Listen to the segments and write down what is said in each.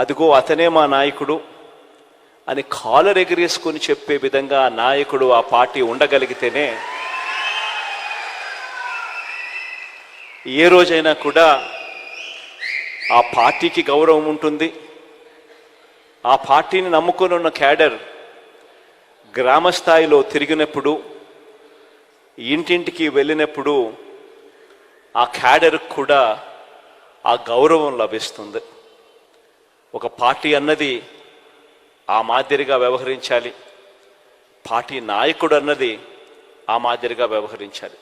అదిగో అతనే మా నాయకుడు అని కాలర్ ఎగిరేసుకొని చెప్పే విధంగా ఆ నాయకుడు ఆ పార్టీ ఉండగలిగితేనే ఏ రోజైనా కూడా ఆ పార్టీకి గౌరవం ఉంటుంది. ఆ పార్టీని నమ్ముకొని ఉన్న క్యాడర్ గ్రామ స్థాయిలో తిరిగినప్పుడు ఇంటింటికి వెళ్ళినప్పుడు ఆ క్యాడర్కి కూడా ఆ గౌరవం లభిస్తుంది. ఒక పార్టీ అన్నది ఆ మాదిరిగా వ్యవహరించాలి. పార్టీ నాయకుడు అన్నది ఆ మాదిరిగా వ్యవహరించాలి.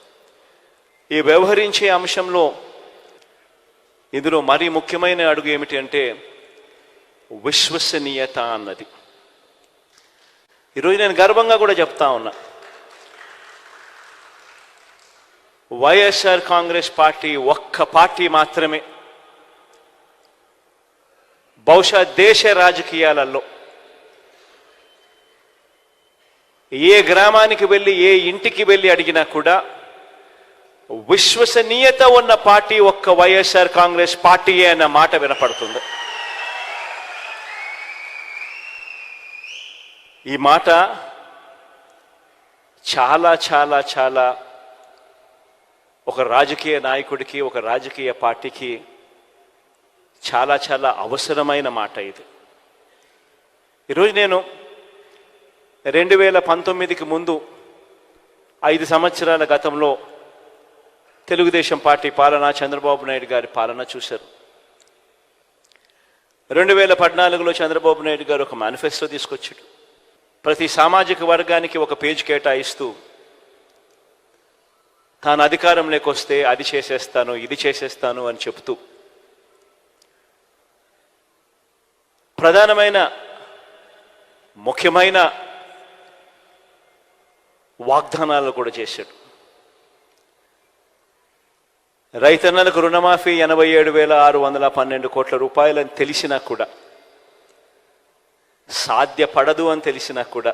ఈ వ్యవహరించే అంశంలో ఇందులో మరీ ముఖ్యమైన అడుగు ఏమిటి అంటే విశ్వసనీయత అన్నది. ఈరోజు నేను గర్వంగా కూడా చెప్తా ఉన్నా. వైఎస్ఆర్ కాంగ్రెస్ పార్టీ ఒక్క పార్టీ మాత్రమే బహుశా దేశ రాజకీయాలలో. ఏ గ్రామానికి వెళ్ళి ఏ ఇంటికి వెళ్ళి అడిగినా కూడా విశ్వసనీయత ఉన్న పార్టీ ఒక్క వైఎస్ఆర్ కాంగ్రెస్ పార్టీయే అన్న మాట వినపడుతుంది. ఈ మాట చాలా చాలా చాలా ఒక రాజకీయ నాయకుడికి ఒక రాజకీయ పార్టీకి చాలా చాలా అవసరమైన మాట ఇది. ఈరోజు నేను రెండు వేల పంతొమ్మిదికి ముందు ఐదు సంవత్సరాల గతంలో తెలుగుదేశం పార్టీ పాలన చంద్రబాబు నాయుడు గారి పాలన చూశారు. రెండు వేల పద్నాలుగులో చంద్రబాబు నాయుడు గారు ఒక మేనిఫెస్టో తీసుకొచ్చాడు. ప్రతి సామాజిక వర్గానికి ఒక పేజ్ కేటాయిస్తూ తాను అధికారంలోకి వస్తే అది చేసేస్తాను ఇది చేసేస్తాను అని చెప్తూ ప్రధానమైన ముఖ్యమైన వాగ్దానాలు కూడా చేశాడు. రైతన్నలకు రుణమాఫీ ఎనభై ఏడు వేల ఆరు వందల పన్నెండు కోట్ల రూపాయలని తెలిసినా కూడా సాధ్యపడదు అని తెలిసినా కూడా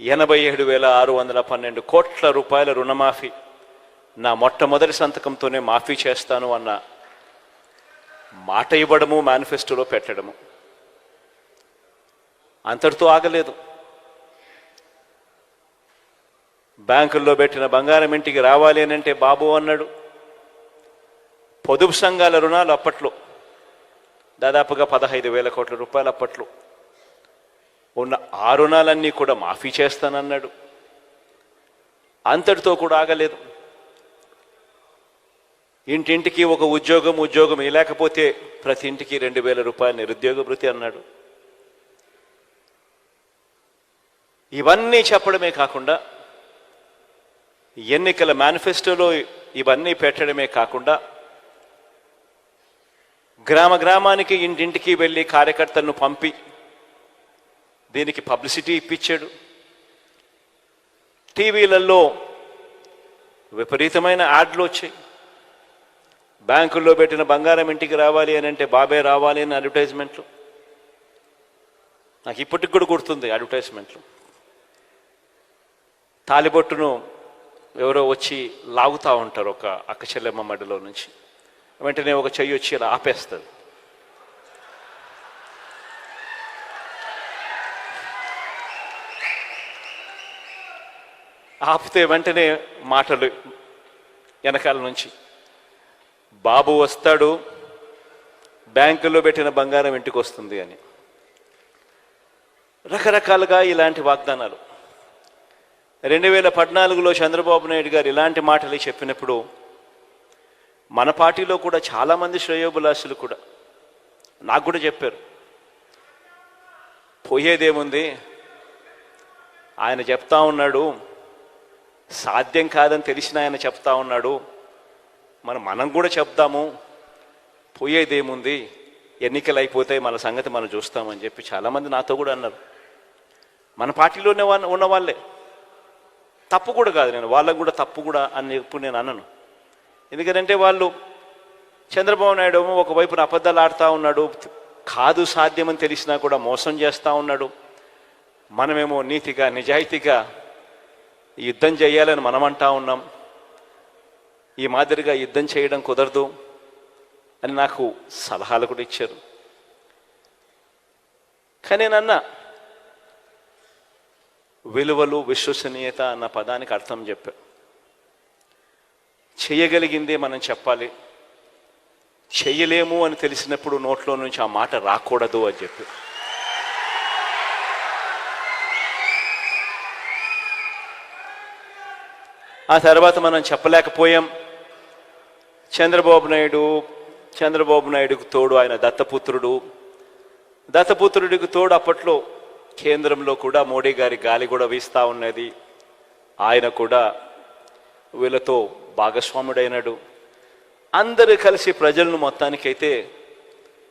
ఎనభై ఏడు వేల ఆరు వందల పన్నెండు కోట్ల రూపాయల రుణమాఫీ నా మొట్టమొదటి సంతకంతోనే మాఫీ చేస్తాను అన్న మాట ఇవ్వడము మేనిఫెస్టోలో పెట్టడము. అంతటితో ఆగలేదు. బ్యాంకుల్లో పెట్టిన బంగారం ఇంటికి రావాలి అని అంటే బాబు అన్నాడు. పొదుపు సంఘాల రుణాలు అప్పట్లో. దాదాపుగా పదహైదు వేల కోట్ల రూపాయలు అప్పట్లో. ఉన్న ఆ రుణాలన్నీ కూడా మాఫీ చేస్తానన్నాడు. అంతటితో కూడా ఆగలేదు. ఇంటింటికి ఒక ఉద్యోగం ఉద్యోగం లేకపోతే ప్రతి ఇంటికి రెండు వేల రూపాయల నిరుద్యోగ భృతి అన్నాడు. ఇవన్నీ చెప్పడమే కాకుండా ఎన్నికల మేనిఫెస్టోలో ఇవన్నీ పెట్టడమే కాకుండా గ్రామ గ్రామానికి ఇంటింటికి వెళ్ళి కార్యకర్తలను పంపి దీనికి పబ్లిసిటీ ఇప్పించాడు. టీవీలలో విపరీతమైన యాడ్లు వచ్చాయి. బ్యాంకుల్లో పెట్టిన బంగారం ఇంటికి రావాలి అని అంటే బాబే రావాలి అని అడ్వర్టైజ్మెంట్లు? నాకు ఇప్పటికి కూడా గుర్తుంది అడ్వర్టైజ్మెంట్లు. తాలిబొట్టును ఎవరో వచ్చి లాగుతూ ఉంటారు ఒక అక్క చెల్లెమ్మ మడిలో నుంచి. వెంటనే ఒక చెయ్యి వచ్చి ఇలా ఆపేస్తుంది. ఆపితే వెంటనే మాటలు వెనకాల నుంచి. బాబు వస్తాడు బ్యాంకులో పెట్టిన బంగారం ఇంటికి వస్తుంది అని. రకరకాలుగా ఇలాంటి వాగ్దానాలు. రెండు వేల పద్నాలుగులో చంద్రబాబు నాయుడు గారు ఇలాంటి మాటలు చెప్పినప్పుడు మన పార్టీలో కూడా చాలామంది శ్రేయోభిలాషులు కూడా నాకు కూడా చెప్పారు. పోయేదేముంది? ఆయన చెప్తా ఉన్నాడు సాధ్యం కాదని తెలిసిన ఆయన చెప్తా ఉన్నాడు మనం మనం కూడా చెప్దాము. పోయేదేముంది? ఎన్నికలు అయిపోతాయి మన సంగతి మనం చూస్తామని చెప్పి చాలామంది నాతో కూడా అన్నారు. మన పార్టీలోనే ఉన్న వాళ్ళే తప్పు కూడా కాదు నేను వాళ్ళకు కూడా తప్పు కూడా అని ఇప్పుడు నేను అన్నను ఎందుకంటే వాళ్ళు చంద్రబాబు నాయుడు ఒకవైపున అబద్ధాలు ఆడుతూ ఉన్నాడు కాదు సాధ్యమని తెలిసినా కూడా మోసం చేస్తూ ఉన్నాడు. మనమేమో నీతిగా నిజాయితీగా యుద్ధం చేయాలని మనం అంటా ఉన్నాం. ఈ మాదిరిగా యుద్ధం చేయడం కుదరదు అని నాకు సలహాలు కూడా ఇచ్చారు. కానీ నన్న విలువలు విశ్వసనీయత అన్న పదానికి అర్థం చెప్పా చేయగలిగిందే మనం చెప్పాలి. చెయ్యలేము అని తెలిసినప్పుడు నోట్లో నుంచి ఆ మాట రాకూడదు అని చెప్పి. ఆ తర్వాత మనం చెప్పలేకపోయాం. చంద్రబాబు నాయుడు చంద్రబాబు నాయుడుకు తోడు ఆయన దత్తపుత్రుడు. దత్తపుత్రుడికి తోడు అప్పట్లో కేంద్రంలో కూడా మోడీ గారి గాలి కూడా వీస్తూ ఉన్నది. ఆయన కూడా వీళ్ళతో భాగస్వాముడైనాడు. అందరూ కలిసి ప్రజలను మొత్తానికైతే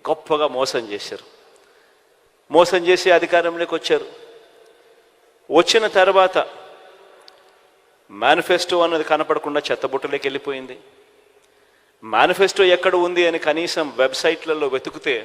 గొప్పగా మోసం చేశారు. మోసం చేసి అధికారంలోకి వచ్చారు. వచ్చిన తర్వాత మేనిఫెస్టో అన్నది కనపడకుండా చెత్తబుట్టలోకి వెళ్ళిపోయింది. మేనిఫెస్టో ఎక్కడ ఉంది అని కనీసం వెబ్సైట్లలో వెతికితే